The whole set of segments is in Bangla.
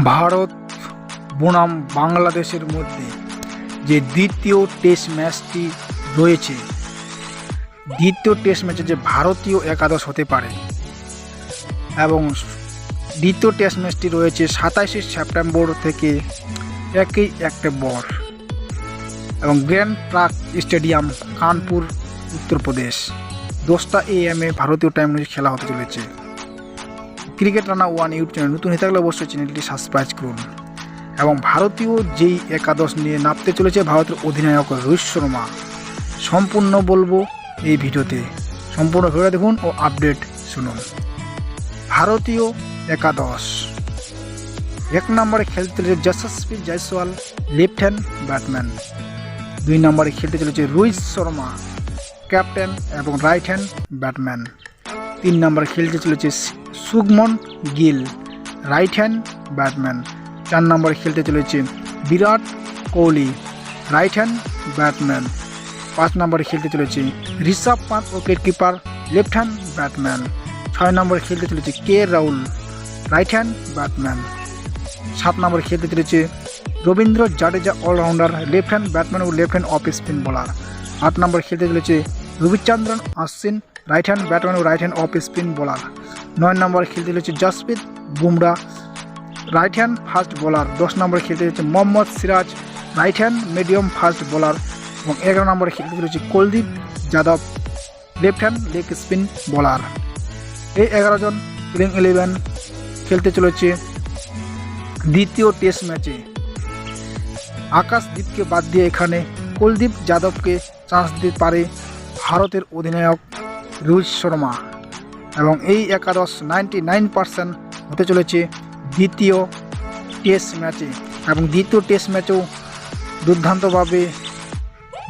ভারত বনাম বাংলাদেশের মধ্যে যে দ্বিতীয় টেস্ট ম্যাচটি রয়েছে। দ্বিতীয় টেস্ট ম্যাচে যে ভারতীয় একাদশ হতে পারে এবং দ্বিতীয় টেস্ট ম্যাচটি রয়েছে সাতাশে সেপ্টেম্বর থেকে একই অক্টোবর এবং grand track stadium Kanpur, Uttar Pradesh. দশটা এ এম এ ভারতীয় টাইম অনুযায়ী খেলা হতে চলেছে। Cricket Rana one YouTube channel নতুন হয়ে থাকলে অবশ্যই চ্যানেলটি সাবস্ক্রাইব করুন। এবং ভারতীয় যেই একাদশ নিয়ে নামতে চলেছে ভারতের অধিনায়ক রোহিত শর্মা, সম্পূর্ণ বলব এই ভিডিওতে। সম্পূর্ণ ভিডিও দেখুন ও আপডেট শুনুন। ভারতীয় একাদশ। এক নম্বরে খেলতে চলেছে Yashasvi Jaiswal left hand batman দুই নম্বরে খেলতে চলেছে রোহিত শর্মা, ক্যাপ্টেন এবং রাইট হ্যান্ড ব্যাটম্যান তিন নম্বরে খেলতে চলেছে Shubman Gill right hand batman চার নম্বরে খেলতে চলেছে Virat Kohli right hand batman পাঁচ নম্বরে খেলতে চলেছে Rishabh Pant wicket keeper left hand batman ছয় নম্বরে খেলতে চলেছে K Rahul right hand batman সাত নম্বরে খেলতে চলেছে Ravindra Jadeja allrounder left hand batman ও left hand off spin bowler আট নম্বরে খেলতে চলেছে Ravichandran Ashwin right hand batman ও right hand off spin bowler নয় নম্বরে খেলতে চলেছে Jasprit Bumrah right hand fast bowler দশ নম্বরে খেলতে চলেছে Mohammed Siraj right hand medium fast bowler এবং এগারো নম্বরে খেলতে চলেছে Kuldeep Yadav left hand leg spin bowler এই এগারো জন প্লেইং ইলেভেন খেলতে চলেছে দ্বিতীয় টেস্ট ম্যাচে আকাশদীপকে বাদ দিয়ে এখানে কুলদীপ যাদবকে চান্স দিতে পারে ভারতের অধিনায়ক রোহিত শর্মা। এবং এই একাদশ নাইনটি নাইন পার্সেন্ট হতে চলেছে দ্বিতীয় টেস্ট ম্যাচে। এবং দ্বিতীয় টেস্ট ম্যাচেও দুর্দান্তভাবে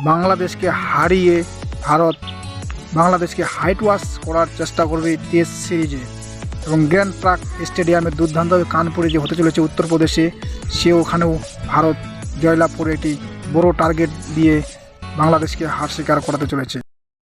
বাংলাদেশকে হারিয়ে ভারত, বাংলাদেশকে হাইট ওয়াশ করার চেষ্টা করবে টেস্ট সিরিজে। এবং গ্র্যান্ড ট্রাক স্টেডিয়ামে দুর্দান্তভাবে কানপুরে যে হতে চলেছে উত্তরপ্রদেশে, সে ওখানেও ভারত জয়লাভ করে একটি বড় টার্গেট দিয়ে বাংলাদেশকে হার স্বীকার করাতে চলেছে।